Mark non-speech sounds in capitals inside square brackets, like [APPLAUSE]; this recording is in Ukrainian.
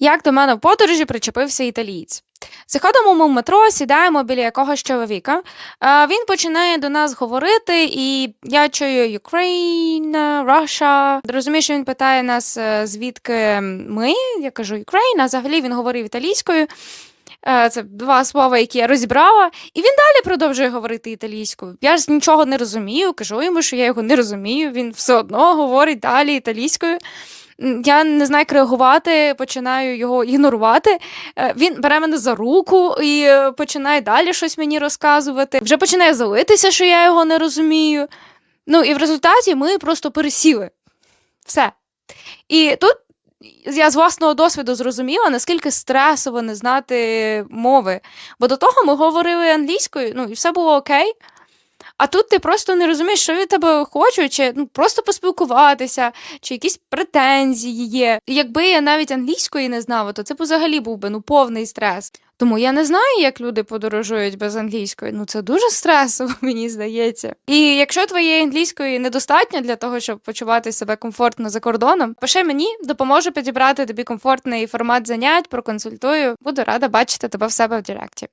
Як до мене в подорожі причепився італієць. Заходимо ми в метро, сідаємо біля якогось чоловіка. Він починає до нас говорити, і я чую Ukraine, Russia. Розумію, що він питає нас, е, звідки ми. Я кажу Ukraine, а взагалі він говорив італійською. Е, Це два слова, які я розібрала, і він далі продовжує говорити італійською. Я ж нічого не розумію, кажу йому, що я його не розумію. Він все одно говорить далі італійською. Я не знаю, як реагувати, починаю його ігнорувати. Е, Він бере мене за руку і е, починає далі щось мені розказувати. Вже починає залитися, що я його не розумію. Ну і в результаті ми просто пересіли. Все. І тут я з власного досвіду зрозуміла, наскільки стресово не знати мови. Бо до того ми говорили англійською, ну і все було окей. А тут ти просто не розумієш, що від тебе хочуть, чи ну, просто поспілкуватися, чи якісь претензії є. Якби я навіть англійської не знала, то це б взагалі був би ну, повний стрес. Тому я не знаю, як люди подорожують без англійської. Ну це дуже стресово, [LAUGHS] мені здається. І якщо твоєї англійської недостатньо для того, щоб почувати себе комфортно за кордоном, пиши мені, допоможу підібрати тобі комфортний формат занять, проконсультую. Буду рада бачити тебе в себе в Директі.